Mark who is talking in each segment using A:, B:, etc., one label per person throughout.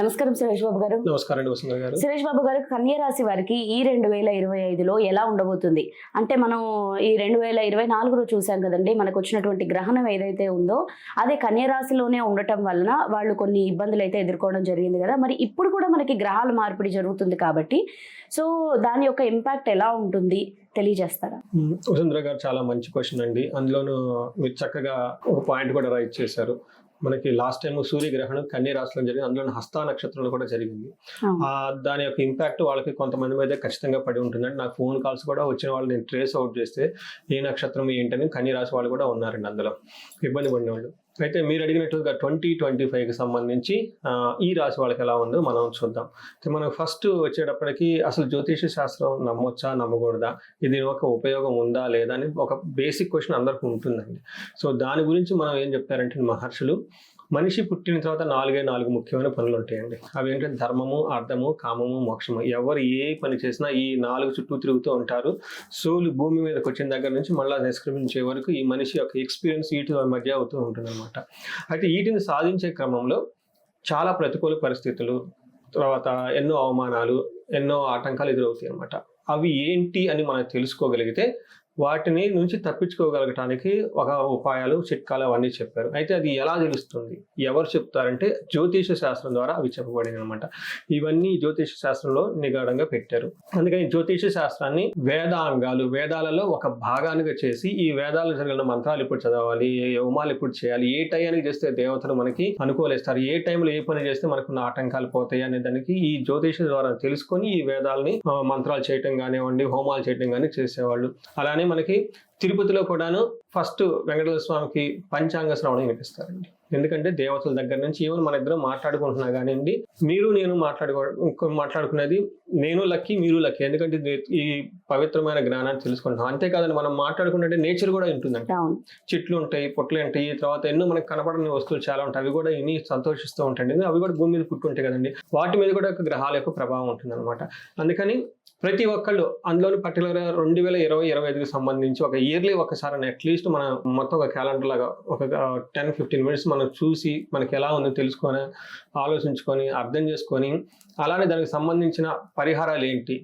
A: నమస్కారం సురేష్ బాబు గారు.
B: నమస్కారం గారు.
A: సురేష్ బాబు గారు కన్యా రాశి వారికి ఈ రెండు వేల ఇరవై ఐదులో ఎలా ఉండబోతుంది? అంటే మనం ఈ రెండు వేల ఇరవై నాలుగులో చూసాం కదండి మనకు వచ్చినటువంటి గ్రహణం ఏదైతే ఉందో అదే కన్యా రాశిలోనే ఉండటం వలన వాళ్ళు కొన్ని ఇబ్బందులు అయితే ఎదుర్కోవడం జరిగింది కదా. మరి ఇప్పుడు కూడా మనకి గ్రహాల మార్పిడి జరుగుతుంది కాబట్టి సో దాని యొక్క ఇంపాక్ట్ ఎలా ఉంటుంది తెలియజేస్తారా?
B: వసుంధర గారు చాలా మంచి క్వశ్చన్ అండి. అందులోనూ మీరు చక్కగా ఒక పాయింట్ కూడా రైట్ చేశారు. మనకి లాస్ట్ టైం సూర్యగ్రహణం కన్య రాశిలో జరిగింది. అందులో హస్త నక్షత్రంలో కూడా జరిగింది. ఆ దాని యొక్క ఇంపాక్ట్ వాళ్ళకి కొంతమంది మీద ఖచ్చితంగా పడి ఉంటుందండి. నాకు ఫోన్ కాల్స్ కూడా వచ్చిన వాళ్ళు నేను ట్రేస్ అవుట్ చేస్తే ఏ నక్షత్రం ఏంటని కన్య రాశి వాళ్ళు కూడా ఉన్నారండి అందులో. ఇబ్బంది పడిన వాళ్ళు అయితే మీరు అడిగినట్టుగా ట్వంటీ ట్వంటీ ఫైవ్కి సంబంధించి ఈ రాశి వాళ్ళకి ఎలా ఉందో మనం చూద్దాం. అయితే మనం ఫస్ట్ వచ్చేటప్పటికి అసలు జ్యోతిష శాస్త్రం నమ్మొచ్చా నమ్మకూడదా? ఇది ఒక ఉపయోగం ఉందా లేదా అని ఒక బేసిక్ క్వశ్చన్ అందరికీ ఉంటుందండి. సో దాని గురించి మనం ఏం చెప్తారంటే మహర్షులు మనిషి పుట్టిన తర్వాత నాలుగే నాలుగు ముఖ్యమైన పనులు ఉంటాయండి. అవి ఏంటంటే ధర్మము అర్థము కామము మోక్షము. ఎవరు ఏ పని చేసినా ఈ నాలుగు చుట్టూ తిరుగుతూ ఉంటారు. సోలు భూమి మీదకి వచ్చిన దగ్గర నుంచి మళ్ళీ నిష్క్రమించే వరకు ఈ మనిషి యొక్క ఎక్స్పీరియన్స్ వీటి మధ్య అవుతూ ఉంటుంది అనమాట అయితే వీటిని సాధించే క్రమంలో చాలా ప్రతికూల పరిస్థితులు తర్వాత ఎన్నో అవమానాలు ఎన్నో ఆటంకాలు ఎదురవుతాయి అన్నమాట అవి ఏంటి అని మనం తెలుసుకోగలిగితే వాటిని నుంచి తప్పించుకోగలగటానికి ఒక ఉపాయాలు చిట్కాలు అవన్నీ చెప్పారు. అయితే అది ఎలా తెలుస్తుంది? ఎవరు చెప్తారంటే జ్యోతిష శాస్త్రం ద్వారా అవి చెప్పబడింది అనమాట ఇవన్నీ జ్యోతిష శాస్త్రంలో నిగాఢంగా పెట్టారు. అందుకని జ్యోతిష శాస్త్రాన్ని వేదాంగాలు వేదాలలో ఒక భాగానిగా చేసి ఈ వేదాలు జరిగిన మంత్రాలు ఇప్పుడు చదవాలి ఏ హోమాలు ఇప్పుడు చేయాలి ఏ టైంకి చేస్తే దేవతలు మనకి అనుకూలిస్తారు ఏ టైంలో ఏ పని చేస్తే మనకు ఉన్న ఆటంకాలు పోతాయి అనే దానికి ఈ జ్యోతిష ద్వారా తెలుసుకొని ఈ వేదాలని మంత్రాలు చేయటం కానివ్వండి హోమాలు చేయటం కానీ చేసేవాళ్ళు. అలానే మనకి తిరుపతిలో కూడాను ఫస్ట్ వెంకటేశ్వర స్వామికి పంచాంగ శ్రవణం వినిపిస్తారండి. ఎందుకంటే దేవతల దగ్గర నుంచి ఈవెన్ మన ఇద్దరం మాట్లాడుకుంటున్నా కానివ్వండి మీరు నేను మాట్లాడుకో మాట్లాడుకునేది నేను లక్కీ మీరు లక్కీ. ఎందుకంటే ఈ పవిత్రమైన జ్ఞానాన్ని తెలుసుకుంటాం అంతేకాదండి మనం మాట్లాడుకుంటే నేచర్ కూడా ఉంటుందండి చెట్లు ఉంటాయి పొట్లు ఉంటాయి తర్వాత ఎన్నో మనకు కనపడని వస్తువులు చాలా ఉంటాయి. అవి కూడా ఇన్ని సంతోషిస్తూ ఉంటాయి అవి కూడా భూమి మీద పుట్టుంటాయి కదండి. వాటి మీద కూడా ఒక గ్రహాల యొక్క ప్రభావం ఉంటుంది అనమాట అందుకని ప్రతి ఒక్కళ్ళు అందులోని పర్టికులర్ రెండు వేల ఇరవై ఇరవై ఐదుకి సంబంధించి ఒక ఇయర్లీ ఒకసారి అట్లీస్ట్ మన మొత్తం ఒక క్యాలెండర్ లాగా ఒక టెన్ ఫిఫ్టీన్ మినిట్స్ మనం చూసి మనకి ఎలా ఉందో తెలుసుకొని ఆలోచించుకొని అర్థం చేసుకొని అలానే దానికి సంబంధించిన పరిహారాలు ఏంటి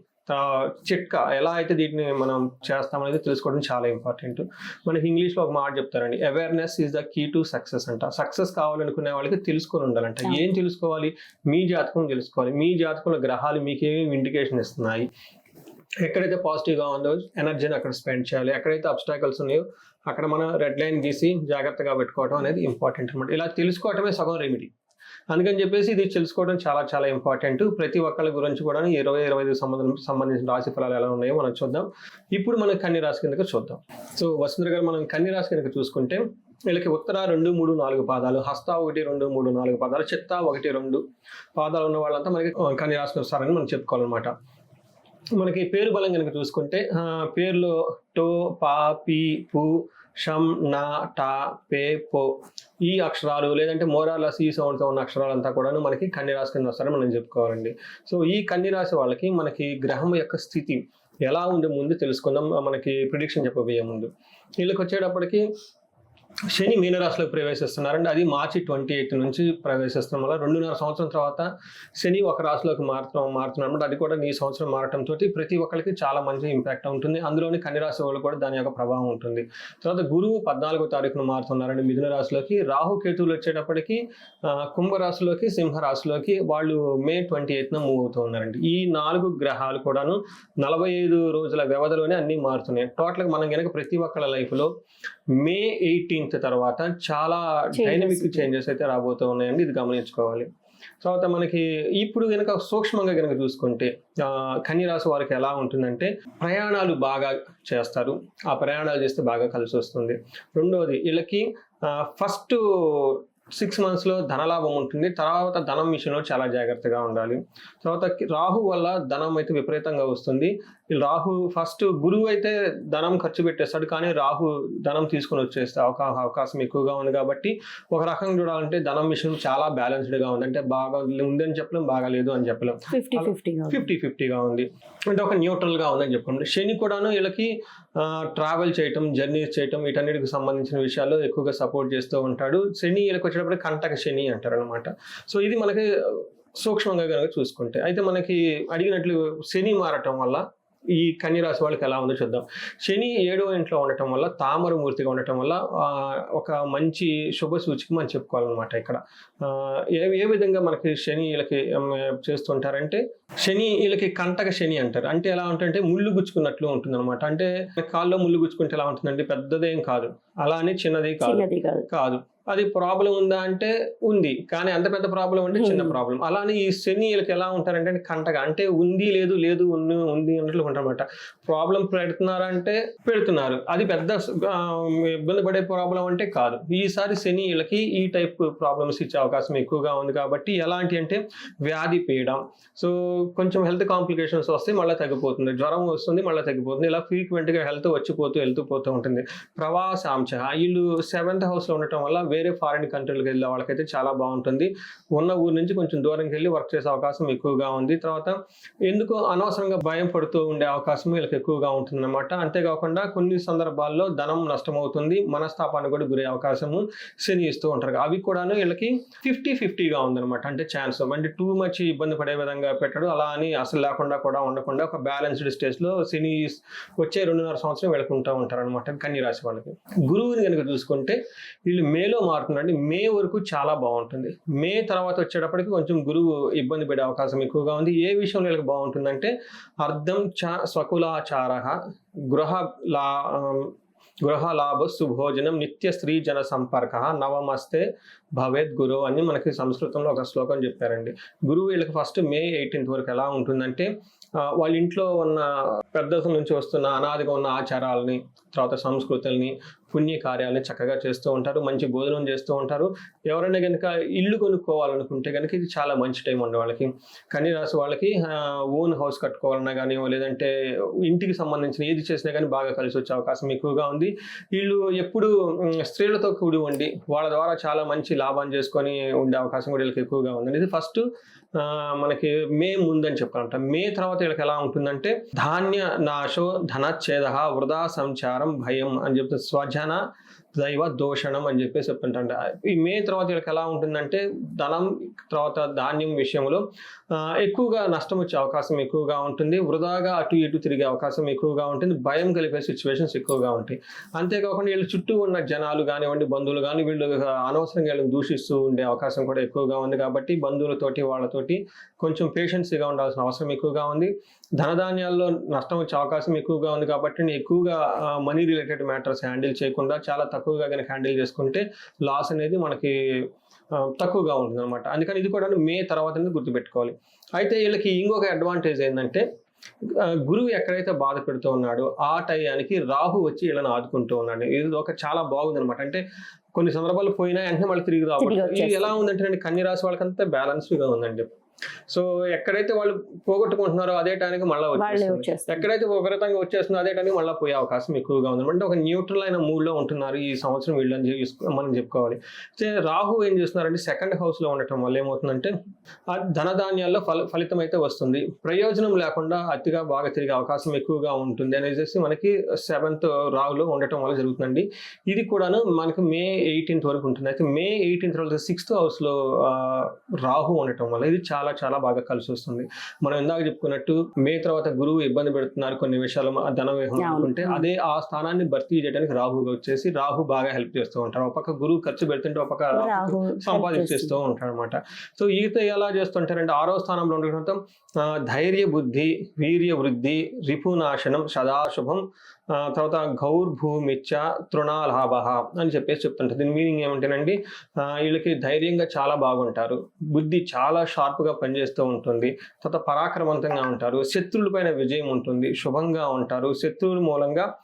B: చిట్కా ఎలా అయితే దీన్ని మనం చేస్తామనేది తెలుసుకోవడం చాలా ఇంపార్టెంట్ మనకి ఇంగ్లీష్లో ఒక మాట చెప్తారండి awareness is the key to success అంట. సక్సెస్ కావాలనుకునే వాళ్ళకి తెలుసుకొని ఉండాలంట. ఏం తెలుసుకోవాలి? మీ జాతకం తెలుసుకోవాలి. మీ జాతకంలో గ్రహాలు మీకు ఏమేమి ఇండికేషన్ ఇస్తున్నాయి? ఎక్కడైతే పాజిటివ్గా ఉందో ఎనర్జీని అక్కడ స్పెండ్ చేయాలి. ఎక్కడైతే అబ్స్టాకల్స్ ఉన్నాయో అక్కడ మనం రెడ్ లైన్ గీసి జాగ్రత్తగా పెట్టుకోవడం అనేది ఇంపార్టెంట్ అనమాట ఇలా తెలుసుకోవటమే సగం రెమెడీ అందుకని చెప్పేసి ఇది తెలుసుకోవడం చాలా చాలా ఇంపార్టెంట్. ప్రతి ఒక్కళ్ళ గురించి కూడా ఇరవై ఇరవై ఐదు సంబంధం సంబంధించిన రాశి ఫలాలు ఎలా ఉన్నాయో మనం చూద్దాం. ఇప్పుడు మనం కన్ని రాశి కిందకి చూద్దాం. సో వసుంధర గారు మనం కన్ని రాశి కిందకి చూసుకుంటే వీళ్ళకి ఉత్తర రెండు మూడు నాలుగు పాదాలు హస్త ఒకటి రెండు మూడు నాలుగు పాదాలు చిత్త ఒకటి రెండు పాదాలు ఉన్న వాళ్ళంతా మనకి ఆ, కన్ని వస్తారని మనం చెప్పుకోవాలన్నమాట. మనకి పేరు బలం కనుక చూసుకుంటే ఆ, పేర్లో టో పా పి పు షం నా టా పే పో ఈ అక్షరాలు లేదంటే మోరాలస్ ఈ సౌండ్తో ఉన్న అక్షరాలంతా కూడాను మనకి కన్య రాశి కింద వస్తారని మనం చెప్పుకోవాలండి. సో ఈ కన్య రాశి వాళ్ళకి మనకి గ్రహం యొక్క స్థితి ఎలా ఉందో ముందు తెలుసుకుందాం. మనకి ప్రిడిక్షన్ చెప్పబోయే ముందు. వీళ్ళకి వచ్చేటప్పటికి శని మీనరాశిలోకి ప్రవేశిస్తున్నారండి. అది మార్చి ట్వంటీ ఎయిత్ నుంచి ప్రవేశిస్తున్నాం వల్ల రెండున్నర సంవత్సరం తర్వాత శని ఒక రాశిలోకి మారుతాం మారుతున్నాం అది కూడా ఈ సంవత్సరం మారటంతో ప్రతి ఒక్కరికి చాలా మంచి ఇంపాక్ట్ ఉంటుంది. అందులోని కన్ని వాళ్ళు కూడా దాని యొక్క ప్రభావం ఉంటుంది. తర్వాత గురువు పద్నాలుగో తారీఖున మారుతున్నారండి మిథున రాశిలోకి. రాహు కేతువులు వచ్చేటప్పటికి కుంభరాశిలోకి కుంభ వాళ్ళు మే ట్వంటీ ఎయిత్న మూవ్ అవుతూ ఉన్నారండి. ఈ నాలుగు గ్రహాలు కూడాను నలభై ఐదు రోజుల వ్యవధిలోనే అన్నీ మారుతున్నాయి. టోటల్గా మనం కనుక ప్రతి ఒక్కళ్ళ లైఫ్లో మే ఎయిటీన్త్ తర్వాత చాలా డైనమిక్. చేంజెస్ అయితే రాబోతూ ఉన్నాయండి. ఇది గమనించుకోవాలి. తర్వాత మనకి ఇప్పుడు కనుక సూక్ష్మంగా కనుక చూసుకుంటే ఆ, కన్య రాశి వారికి ఎలా ఉంటుందంటే ప్రయాణాలు బాగా చేస్తారు. ఆ ప్రయాణాలు చేస్తే బాగా కలిసి వస్తుంది. రెండవది వీళ్ళకి ఫస్ట్ సిక్స్ మంత్స్లో ధనలాభం ఉంటుంది. తర్వాత ధనం విషయంలో చాలా జాగ్రత్తగా ఉండాలి. తర్వాత రాహు వల్ల ధనం అయితే విపరీతంగా వస్తుంది. రాహు ఫస్ట్ గురువు అయితే ధనం ఖర్చు పెట్టేస్తాడు కానీ రాహు ధనం తీసుకొని వచ్చేస్తే అవకా అవకాశం ఎక్కువగా ఉంది కాబట్టి ఒక రకంగా చూడాలంటే ధనం విషయం చాలా బ్యాలెన్స్డ్గా ఉంది. అంటే బాగా ఉందని చెప్పలేం బాగా లేదు అని చెప్పలేం.
A: ఫిఫ్టీ ఫిఫ్టీగా
B: ఉంది. అంటే ఒక న్యూట్రల్గా ఉందని చెప్పండి శని కూడాను వీళ్ళకి ట్రావెల్ చేయటం జర్నీస్ చేయటం వీటన్నిటికి సంబంధించిన విషయాల్లో ఎక్కువగా సపోర్ట్ చేస్తూ ఉంటాడు. శని వీళ్ళకి వచ్చేటప్పుడు కంటక శని అంటారు అనమాట సో ఇది మనకి సూక్ష్మంగా కనుక చూసుకుంటే. అయితే మనకి అడిగినట్లు శని మారటం వల్ల ఈ కన్య రాశి వాళ్ళకి ఎలా ఉందో చూద్దాం. శని ఏడవ ఇంట్లో ఉండటం వల్ల తామర మూర్తిగా ఉండటం వల్ల ఒక మంచి శుభ సూచిక మనం చెప్పుకోవాలన్నమాట ఇక్కడ. ఆ, ఏ ఏ విధంగా మనకి శని వీళ్ళకి చేస్తుంటారంటే శని వీళ్ళకి కంటక శని అంటారు. అంటే ఎలా ఉంటుందంటే ముళ్ళు గుచ్చుకున్నట్లు ఉంటుంది అనమాట అంటే కాల్లో ముళ్ళు గుచ్చుకుంటే ఎలా ఉంటుందంటే పెద్దదేం కాదు. అలానే చిన్నది కాదు.
A: కాదు.
B: అది ప్రాబ్లం ఉందా అంటే ఉంది. కానీ అంత పెద్ద ప్రాబ్లం అంటే చిన్న. ప్రాబ్లం. అలానే ఈ శని వీళ్ళకి ఎలా ఉంటారంటే కంటగా అంటే ఉంది లేదు లేదు ఉంది ఉంది అన్నట్లు ఉంటారన్నమాట. ప్రాబ్లం పెడుతున్నారా అంటే పెడుతున్నారు. అది పెద్ద ఇబ్బంది పడే ప్రాబ్లం అంటే కాదు. ఈసారి శని వీళ్ళకి ఈ టైప్ ప్రాబ్లమ్స్ ఇచ్చే అవకాశం ఎక్కువగా ఉంది కాబట్టి ఎలాంటి అంటే వ్యాధి పీయడం సో కొంచెం హెల్త్ కాంప్లికేషన్స్ వస్తే మళ్ళీ తగ్గిపోతుంది. జ్వరం వస్తుంది మళ్ళీ తగ్గిపోతుంది. ఇలా ఫ్రీక్వెంట్గా హెల్త్ వచ్చిపోతూ వెళ్తూ పోతూ ఉంటుంది. ప్రవాసాంశ వీళ్ళు సెవెంత్ హౌస్లో ఉండటం వల్ల వేరే ఫారిన్ కంట్రీలకు వెళ్ళే వాళ్ళకైతే చాలా బాగుంటుంది. ఉన్న ఊరు నుంచి కొంచెం దూరంకి వెళ్ళి వర్క్ చేసే అవకాశం ఎక్కువగా ఉంది. తర్వాత ఎందుకు అనవసరంగా భయం పడుతూ ఉండే అవకాశం వీళ్ళకి ఎక్కువగా ఉంటుంది అనమాట అంతేకాకుండా కొన్ని సందర్భాల్లో ధనం నష్టమవుతుంది. మనస్తాపానికి కూడా గురే అవకాశము శని ఇస్తూ ఉంటారు. అవి కూడాను వీళ్ళకి ఫిఫ్టీ ఫిఫ్టీగా ఉందన్నమాట. అంటే ఛాన్స్ అంటే టూ మచ్ ఇబ్బంది పడే విధంగా పెట్టడు. అలా అని అసలు లేకుండా కూడా ఉండకుండా ఒక బ్యాలెన్స్డ్ స్టేజ్లో శని వచ్చే రెండున్నర సంవత్సరం వెళ్తుంటూ ఉంటారు అనమాట కన్యరాశి వాళ్ళకి. గురువుని కనుక చూసుకుంటే వీళ్ళు మేలో మారుతుందండి. మే వరకు చాలా బాగుంటుంది. మే తర్వాత వచ్చేటప్పటికి కొంచెం గురువు ఇబ్బంది పడే అవకాశం ఎక్కువగా ఉంది. ఏ విషయంలో వీళ్ళకి బాగుంటుందంటే అర్థం చ స్వకులాచార గృహ లా గృహ లాభ సుభోజనం నిత్య స్త్రీ జన సంపర్క నవమస్తే భవేద్ గురు అని మనకి సంస్కృతంలో ఒక శ్లోకం చెప్పారండి. గురువు వీళ్ళకి ఫస్ట్ మే ఎయిటీన్త్ వరకు ఎలా ఉంటుందంటే వాళ్ళ ఇంట్లో ఉన్న పెద్దల నుంచి వస్తున్న అనాదిగా ఉన్న ఆచారాలని తర్వాత సంస్కృతుల్ని పుణ్య కార్యాలని చక్కగా చేస్తూ ఉంటారు మంచి భోజనం చేస్తూ ఉంటారు. ఎవరైనా కనుక ఇల్లు కొనుక్కోవాలనుకుంటే కనుక ఇది చాలా మంచి టైం ఉండే వాళ్ళకి. కన్య వాళ్ళకి ఓన్ హౌస్ కట్టుకోవాలన్నా కానీ లేదంటే ఇంటికి సంబంధించిన ఏది చేసినా కానీ బాగా కలిసి వచ్చే అవకాశం ఎక్కువగా ఉంది. వీళ్ళు ఎప్పుడు స్త్రీలతో కూడి ఉండి వాళ్ళ ద్వారా చాలా మంచి లాభాన్ని చేసుకొని ఉండే అవకాశం కూడా వీళ్ళకి ఎక్కువగా ఉందండి. ఇది ఫస్ట్ మనకి మే ముందని చెప్పాలంట. మే తర్వాత వీళ్ళకి ఎలా ఉంటుందంటే ధాన్య నాశో ధనచ్ఛేద వృధా సంచారం భయం అని చెప్తే है ना దైవ దోషణం అని చెప్పేసి చెప్తుంటంట ఈ మే తర్వాత వీళ్ళకి ఎలా ఉంటుందంటే ధనం తర్వాత ధాన్యం విషయంలో ఎక్కువగా నష్టం వచ్చే అవకాశం ఎక్కువగా ఉంటుంది. వృధాగా అటు ఇటు తిరిగే అవకాశం ఎక్కువగా ఉంటుంది. భయం కలిపే సిచ్యువేషన్స్ ఎక్కువగా ఉంటాయి. అంతేకాకుండా వీళ్ళు చుట్టూ ఉన్న జనాలు కానివ్వండి బంధువులు కానీ వీళ్ళు అనవసరంగా వీళ్ళని దూషిస్తూ ఉండే అవకాశం కూడా ఎక్కువగా ఉంది కాబట్టి బంధువులతోటి వాళ్ళతోటి కొంచెం పేషెన్సీగా ఉండాల్సిన అవసరం ఎక్కువగా ఉంది. ధనధాన్యాల్లో నష్టం వచ్చే అవకాశం ఎక్కువగా ఉంది కాబట్టి నేను ఎక్కువగా మనీ రిలేటెడ్ మ్యాటర్స్ హ్యాండిల్ చేయకుండా చాలా తక్కువగా కనుక హ్యాండిల్ చేసుకుంటే లాస్ అనేది మనకి తక్కువగా ఉంటుంది అనమాట అందుకని ఇది కూడా మే తర్వాత అనేది గుర్తుపెట్టుకోవాలి. అయితే వీళ్ళకి ఇంకొక అడ్వాంటేజ్ ఏంటంటే గురువు ఎక్కడైతే బాధ పెడుతూ ఉన్నాడో ఆ టయానికి రాహు వచ్చి వీళ్ళని ఆదుకుంటూ ఉన్నాడు. ఇది ఒక చాలా బాగుంది అనమాట అంటే కొన్ని సందర్భాలు పోయినా వెంటనే మళ్ళీ తిరిగి రావడం ఇది. ఎలా ఉందంటే కన్య రాశి వాళ్ళకంతా బ్యాలెన్స్డ్గా ఉందండి. సో ఎక్కడైతే వాళ్ళు పోగొట్టుకుంటున్నారో అదే టైంకి మళ్ళీ వచ్చేస్తుంది
A: వచ్చేస్తారు
B: ఎక్కడైతే విపరీతంగా వచ్చేస్తుందో అదే టైంకి మళ్ళీ పోయే అవకాశం ఎక్కువగా ఉంది. అంటే ఒక న్యూట్రల్ అయిన మూడ్లో ఉంటున్నారు ఈ సంవత్సరం వీళ్ళని మనం చెప్పుకోవాలి. రాహు ఏం చేస్తున్నారంటే సెకండ్ హౌస్లో ఉండటం వల్ల ఏమవుతుందంటే ఆ ధనధాన్యాల్లో ఫల ఫలితం అయితే వస్తుంది. ప్రయోజనం లేకుండా అతిగా బాగా తిరిగే అవకాశం ఎక్కువగా ఉంటుంది అనేసి మనకి సెవెంత్ రాహులో ఉండటం వల్ల జరుగుతుందండి. ఇది కూడాను మనకి మే ఎయిటీన్త్ వరకు ఉంటుంది. అయితే మే ఎయిటీన్త్ తర్వాత సిక్స్త్ హౌస్లో ఆ, రాహు ఉండటం వల్ల ఇది చాలా చాలా బాగా కలిసి వస్తుంది. మనం ఇందాక చెప్పుకున్నట్టు మే తర్వాత గురువు ఇబ్బంది పెడుతున్నారు కొన్ని విషయాలు ధన. అనుకుంటే అదే ఆ స్థానాన్ని భర్తీ చేయడానికి రాహు వచ్చేసి రాహు బాగా హెల్ప్ చేస్తూ ఉంటారు ఒక పక్క గురువు ఖర్చు పెడుతుంటే ఒక సంపాదించేస్తూ ఉంటాడు అనమాట సో ఈత ఎలా చేస్తుంటారంటే ఆరో స్థానంలో ఉండటంతో ఆ, ధైర్య బుద్ధి వీర్య వృద్ధి రిపునాశనం సదాశుభం తర్వాత గౌర్భూమిచ్చ తృణాలాభ అని చెప్పేసి చెప్తుంటారు. దీని మీనింగ్ ఏమంటేనండి వీళ్ళకి ధైర్యంగా చాలా బాగుంటారు. బుద్ధి చాలా షార్ప్గా పనిచేస్తూ ఉంటుంది. తర్వాత పరాక్రమవంతంగా ఉంటారు. శత్రువులపైన విజయం ఉంటుంది. శుభంగా ఉంటారు. శత్రువుల మూలంగా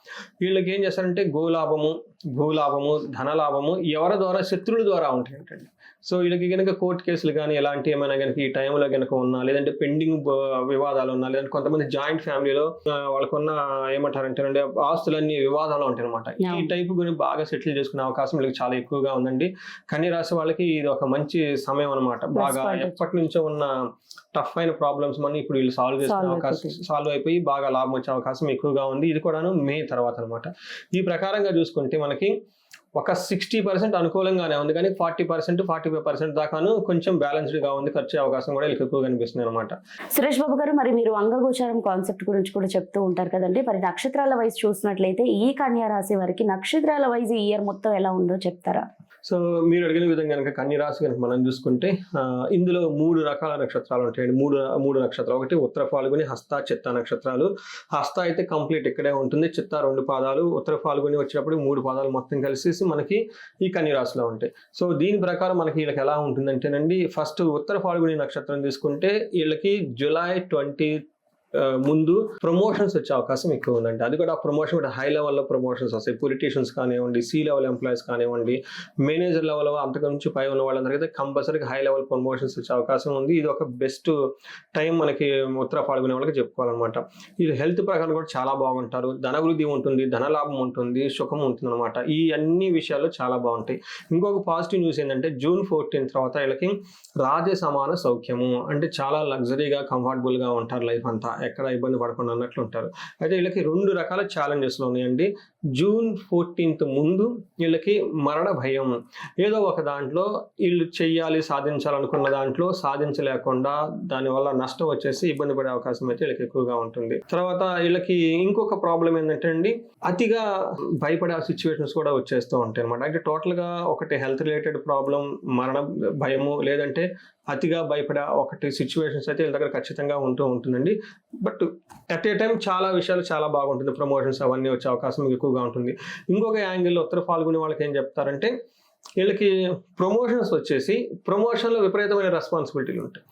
B: వీళ్ళకి ఏం చేస్తారంటే గోలాభము భూలాభము ధనలాభము ఎవరి ద్వారా? శత్రువుల ద్వారా ఉంటాయంటండి. సో వీళ్ళకి కనుక కోర్టు కేసులు కానీ ఎలాంటి ఏమైనా కనుక ఈ టైంలో కనుక ఉన్నా లేదంటే పెండింగ్ వివాదాలు ఉన్నా లేదంటే కొంతమంది జాయింట్ ఫ్యామిలీలో వాళ్ళకున్న ఏమంటారంటే ఆస్తులన్నీ వివాదాలు ఉంటాయి అనమాట ఈ. టైప్ గురించి బాగా సెటిల్ చేసుకునే అవకాశం వీళ్ళకి చాలా ఎక్కువగా ఉందండి కన్య రాశి వాళ్ళకి ఇది ఒక మంచి సమయం అనమాట బాగా. ఎప్పటి నుంచో ఉన్న టఫ్ అయిన ప్రాబ్లమ్స్ మనం ఇప్పుడు వీళ్ళు సాల్వ్ చేసుకునే అవకాశం. సాల్వ్ అయిపోయి బాగా లాభం వచ్చే అవకాశం ఎక్కువగా ఉంది ఇది కూడాను మే తర్వాత అనమాట ఈ ప్రకారంగా చూసుకుంటే మనకి ఒక సిక్స్టీ పర్సెంట్ అనుకూలంగానే ఉంది. కానీ forty percent forty five percent దాకాను కొంచెం బ్యాలెన్స్డ్గా ఉంది. ఖర్చు అవకాశం కూడా ఎక్కువ కనిపిస్తుంది అనమాట
A: సురేష్ బాబు గారు మరి మీరు అంగగోచారం కాన్సెప్ట్ గురించి కూడా చెప్తూ ఉంటారు కదండి. మరి నక్షత్రాల వైజ్ చూసినట్లయితే ఈ కన్యా రాశి వారికి నక్షత్రాల వైజ్ ఈ ఇయర్ మొత్తం ఎలా ఉందో చెప్తారా?
B: సో మీరు అడిగిన విధంగా కనుక కన్య రాశి కనుక మనం చూసుకుంటే ఇందులో మూడు రకాల నక్షత్రాలు ఉంటాయండి. మూడు మూడు నక్షత్రాలు. ఒకటి ఉత్తర ఫాల్గుని హస్త చిత్త నక్షత్రాలు. హస్త అయితే కంప్లీట్ ఇక్కడే ఉంటుంది. చిత్త రెండు పాదాలు. ఉత్తర ఫాల్గుని వచ్చేటప్పుడు మూడు పాదాలు మొత్తం కలిసేసి మనకి ఈ కన్య రాశిలో ఉంటాయి. సో దీని ప్రకారం మనకి వీళ్ళకి ఎలా ఉంటుందంటేనండి ఫస్ట్ ఉత్తర ఫాల్గుని నక్షత్రం తీసుకుంటే వీళ్ళకి జూలై ట్వంటీ ముందు ప్రమోషన్స్ వచ్చే అవకాశం ఎక్కువ ఉందండి. అది కూడా ప్రమోషన్ కూడా హై లెవెల్లో ప్రమోషన్స్ వస్తాయి. పొలిటీషియన్స్ కానివ్వండి సి లెవెల్ ఎంప్లాయీస్ కానివ్వండి మేనేజర్ లెవెల్ అంతకు నుంచి పై ఉన్న వాళ్ళందరికీ కంపల్సరీగా హై లెవెల్ ప్రమోషన్స్ వచ్చే అవకాశం ఉంది. ఇది ఒక బెస్ట్ టైం మనకి ఉత్తర పాల్గొనే వాళ్ళకి చెప్పుకోవాలన్నమాట. ఇది హెల్త్ ప్రకారం కూడా చాలా బాగుంటారు. ధనవృద్ధి ఉంటుంది ధనలాభం ఉంటుంది సుఖం ఉంటుంది అనమాట ఈ అన్ని విషయాలు చాలా బాగుంటాయి. ఇంకొక పాజిటివ్ న్యూస్ ఏంటంటే జూన్ ఫోర్టీన్ తర్వాత వీళ్ళకి రాజ సమాన సౌఖ్యము. అంటే చాలా లగ్జరీగా కంఫర్టబుల్గా ఉంటారు లైఫ్ అంతా. ఎక్కడ ఇబ్బంది పడకుండా అన్నట్లు ఉంటారు. అయితే వీళ్ళకి రెండు రకాల ఛాలెంజెస్లు ఉన్నాయండి. జూన్ ఫోర్టీన్త్ ముందు వీళ్ళకి మరణ భయం. ఏదో ఒక దాంట్లో వీళ్ళు చెయ్యాలి సాధించాలనుకున్న దాంట్లో సాధించలేకుండా దానివల్ల నష్టం వచ్చేసి ఇబ్బంది పడే అవకాశం అయితే వీళ్ళకి ఎక్కువగా ఉంటుంది. తర్వాత వీళ్ళకి ఇంకొక ప్రాబ్లం ఏంటంటే అండి అతిగా భయపడే సిచ్యువేషన్స్ కూడా వచ్చేస్తూ ఉంటాయి అనమాట అంటే టోటల్గా ఒకటి హెల్త్ రిలేటెడ్ ప్రాబ్లం మరణ భయము లేదంటే అతిగా భయపడే ఒకటి సిచ్యువేషన్స్ అయితే వీళ్ళ దగ్గర ఖచ్చితంగా ఉంటూ ఉంటుందండి. బట్ అట్ ఏ టైం చాలా విషయాలు చాలా బాగుంటుంది. ప్రమోషన్స్ అవన్నీ వచ్చే అవకాశం ఎక్కువగా ఉంటుంది. ఇంకొక యాంగిల్లో ఉత్తర పాల్గొనే వాళ్ళకి ఏం చెప్తారంటే వీళ్ళకి ప్రమోషన్స్ వచ్చేసి ప్రమోషన్లో విపరీతమైన రెస్పాన్సిబిలిటీలు ఉంటాయి.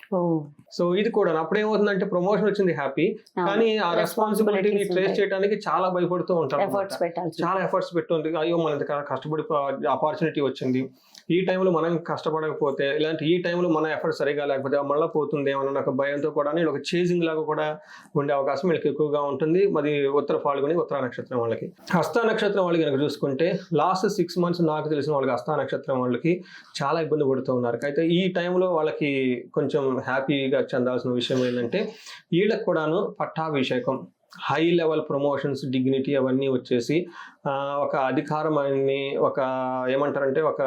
B: సో ఇది కూడా అప్పుడు ఏమవుతుందంటే ప్రమోషన్ వచ్చింది హ్యాపీ కానీ ఆ రెస్పాన్సిబిలిటీని ట్రేస్. చేయడానికి చాలా భయపడుతూ ఉంటారు చాలా ఎఫర్ట్స్ పెట్టుంది. అయ్యో మన కష్టపడి ఆపర్చునిటీ వచ్చింది. ఈ టైంలో మనం కష్టపడకపోతే ఇలాంటి ఈ టైంలో మన ఎఫర్ట్ సరిగా లేకపోతే మళ్ళీ పోతుంది ఏమన్నా ఒక భయంతో కూడా ఒక చేజింగ్ లాగా కూడా ఉండే అవకాశం వీళ్ళకి ఎక్కువగా ఉంటుంది. మరి ఉత్తర ఫాల్గుని ఉత్తర నక్షత్రం వాళ్ళకి. హస్త నక్షత్రం వాళ్ళకి కనుక చూసుకుంటే లాస్ట్ సిక్స్ మంత్స్ నాకు తెలిసిన వాళ్ళకి హస్త నక్షత్రం వాళ్ళకి చాలా ఇబ్బంది పడుతూ ఉన్నారు. అయితే ఈ టైంలో వాళ్ళకి కొంచెం హ్యాపీగా చెందాల్సిన విషయం ఏంటంటే వీళ్ళకి కూడాను పట్టాభిషేకం హై లెవెల్ ప్రమోషన్స్ డిగ్నిటీ అవన్నీ వచ్చేసి ఒక అధికారం అన్ని ఒక ఏమంటారంటే ఒక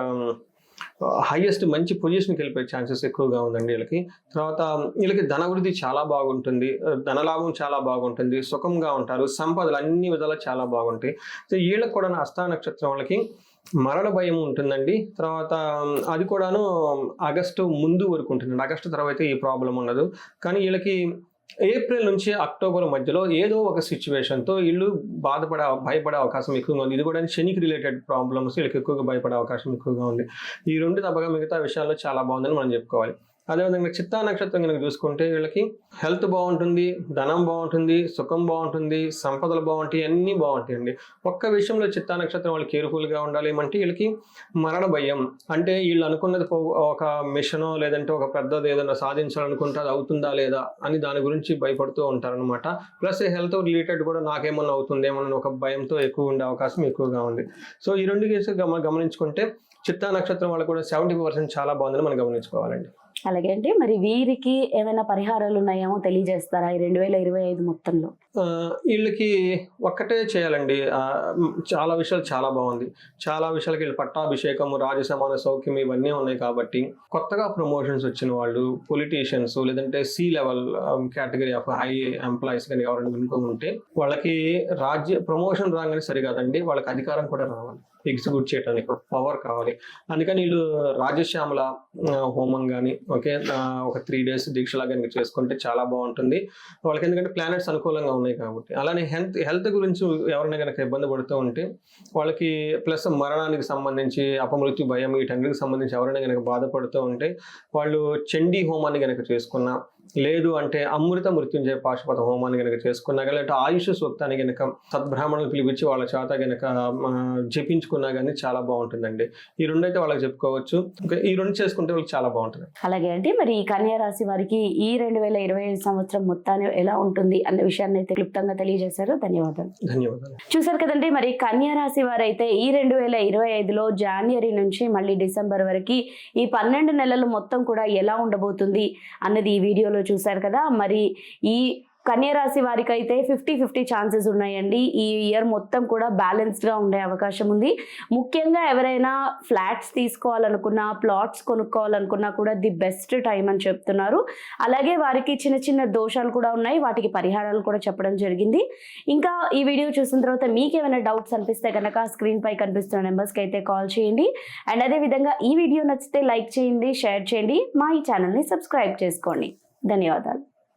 B: హైయెస్ట్ మంచి పొజిషన్కి వెళ్ళిపోయే ఛాన్సెస్ ఎక్కువగా ఉందండి వీళ్ళకి. తర్వాత వీళ్ళకి ధనవృద్ధి చాలా బాగుంటుంది ధనలాభం చాలా బాగుంటుంది సుఖంగా ఉంటారు సంపదలు అన్ని విధాలా చాలా బాగుంటాయి. సో వీళ్ళకి కూడా అస్థా నక్షత్రం వాళ్ళకి మరణ భయం ఉంటుందండి. తర్వాత అది కూడాను ఆగస్టు ముందు వరకు ఉంటుందండి. ఆగస్టు తర్వాత ఈ ప్రాబ్లం ఉండదు. కానీ వీళ్ళకి ఏప్రిల్ నుంచి అక్టోబర్ మధ్యలో ఏదో ఒక సిచ్యువేషన్తో వీళ్ళు బాధపడే భయపడే అవకాశం ఎక్కువగా ఉంది. ఇది కూడా శనికి రిలేటెడ్ ప్రాబ్లమ్స్. వీళ్ళకి ఎక్కువగా భయపడే అవకాశం ఎక్కువగా ఉంది. ఈ రెండు తప్పగా మిగతా విషయాల్లో చాలా బాగుందని మనం చెప్పుకోవాలి. అదేవిధంగా చిత్తా నక్షత్రం కనుక చూసుకుంటే వీళ్ళకి హెల్త్ బాగుంటుంది ధనం బాగుంటుంది సుఖం బాగుంటుంది సంపదలు బాగుంటాయి అన్నీ బాగుంటాయండి. ఒక్క విషయంలో చిత్తా నక్షత్రం వాళ్ళు కేర్ఫుల్గా ఉండాలి ఏమంటే వీళ్ళకి మరణ భయం. అంటే వీళ్ళు అనుకున్నది ఒక మిషనో లేదంటే ఒక పెద్దది ఏదైనా సాధించాలనుకుంటే అది అవుతుందా లేదా అని దాని గురించి భయపడుతూ ఉంటారనమాట ప్లస్ హెల్త్ రిలేటెడ్ కూడా నాకేమన్నా అవుతుందేమో అని ఒక భయంతో ఎక్కువ ఉండే అవకాశం ఎక్కువగా ఉంది. సో ఈ రెండు కేసులు గమ గమనించుకుంటే చిత్తా నక్షత్రం వాళ్ళు కూడా సెవెంటీ పర్సెంట్ చాలా బాగుందని మనం గమనించుకోవాలండి.
A: అలాగే అండి. మరి వీరికి ఏమైనా పరిహారాలు ఉన్నాయేమో తెలియజేస్తారా ఈ రెండు వేల ఇరవై ఐదు మొత్తంలో?
B: వీళ్ళకి ఒక్కటే చేయాలండి. చాలా విషయాలు చాలా బాగుంది. చాలా విషయాలకి వీళ్ళు పట్టాభిషేకము రాజసమాన సౌఖ్యం ఇవన్నీ ఉన్నాయి కాబట్టి కొత్తగా ప్రమోషన్స్ వచ్చిన వాళ్ళు పొలిటీషియన్స్ లేదంటే C level category of high employees కానీ ఎవరైనా కనుక ఉంటే వాళ్ళకి రాజ్య ప్రమోషన్ రాగానే సరికాదండి. వాళ్ళకి అధికారం కూడా రావాలి. ఎగ్జిక్యూట్ చేయడానికి పవర్ కావాలి. అందుకని వీళ్ళు రాజశ్యామల హోమం కానీ ఓకే ఒక త్రీ డేస్ దీక్షలా కనుక చేసుకుంటే చాలా బాగుంటుంది. వాళ్ళకి ఎందుకంటే ప్లానెట్స్ అనుకూలంగా ఉన్నాయి కాబట్టి. అలానే హెల్త్ హెల్త్ గురించి ఎవరైనా కనుక ఇబ్బంది పడుతూ ఉంటే వాళ్ళకి ప్లస్ మరణానికి సంబంధించి అపమృత్యు భయం వీటన్నిటికి సంబంధించి ఎవరైనా కనుక బాధపడుతూ ఉంటే వాళ్ళు చండీ హోమాన్ని కనుక చేసుకున్నా లేదు అంటే అమృత మృత్యుంజయ పాశుపత హోమాన్ని కనుక చేసుకున్నా కానీ లేదంటే ఆయుష్ సూక్తాన్ని కనుక సద్బ్రాహ్మణులు పిలిపించి వాళ్ళ చేత కనుక జపించుకున్నా కానీ చాలా బాగుంటుందండి. ఈ రెండు అయితే వాళ్ళకి చెప్పుకోవచ్చు. ఈ రెండు చేసుకుంటే వాళ్ళకి చాలా బాగుంటుంది.
A: అలాగే అండి మరి ఈ కన్యా రాశి వారికి ఈ రెండు వేల ఇరవై ఐదు సంవత్సరం మొత్తాన్ని ఎలా ఉంటుంది అన్న విషయాన్ని అయితే క్లుప్తంగా తెలియజేశారు. ధన్యవాదాలు.
B: ధన్యవాదాలు.
A: చూసారు కదండి మరి కన్యా రాశి వారైతే ఈ రెండు వేల ఇరవై ఐదులో జనవరి నుంచి మళ్ళీ డిసెంబర్ వరకు ఈ పన్నెండు నెలలు మొత్తం కూడా ఎలా ఉండబోతుంది అన్నది ఈ వీడియోలో చూశారు కదా మరి ఈ కన్యరాశి వారికి అయితే ఫిఫ్టీ ఫిఫ్టీ ఛాన్సెస్ ఉన్నాయండి. ఈ ఇయర్ మొత్తం కూడా బ్యాలెన్స్డ్గా ఉండే అవకాశం ఉంది. ముఖ్యంగా ఎవరైనా ఫ్లాట్స్ తీసుకోవాలనుకున్నా ప్లాట్స్ కొనుక్కోవాలనుకున్నా కూడా ది బెస్ట్ టైం అని చెప్తున్నారు. అలాగే వారికి చిన్న చిన్న దోషాలు కూడా ఉన్నాయి. వాటికి పరిహారాలు కూడా చెప్పడం జరిగింది. ఇంకా ఈ వీడియో చూసిన తర్వాత మీకు ఏమైనా డౌట్స్ అనిపిస్తే కనుక స్క్రీన్ పై కనిపిస్తున్న నెంబర్స్కి అయితే కాల్ చేయండి. అండ్ అదే విధంగా ఈ వీడియో నచ్చితే లైక్ చేయండి షేర్ చేయండి. మా ఈ ఛానల్ని సబ్స్క్రైబ్ చేసుకోండి. ధన్యవాదాలు.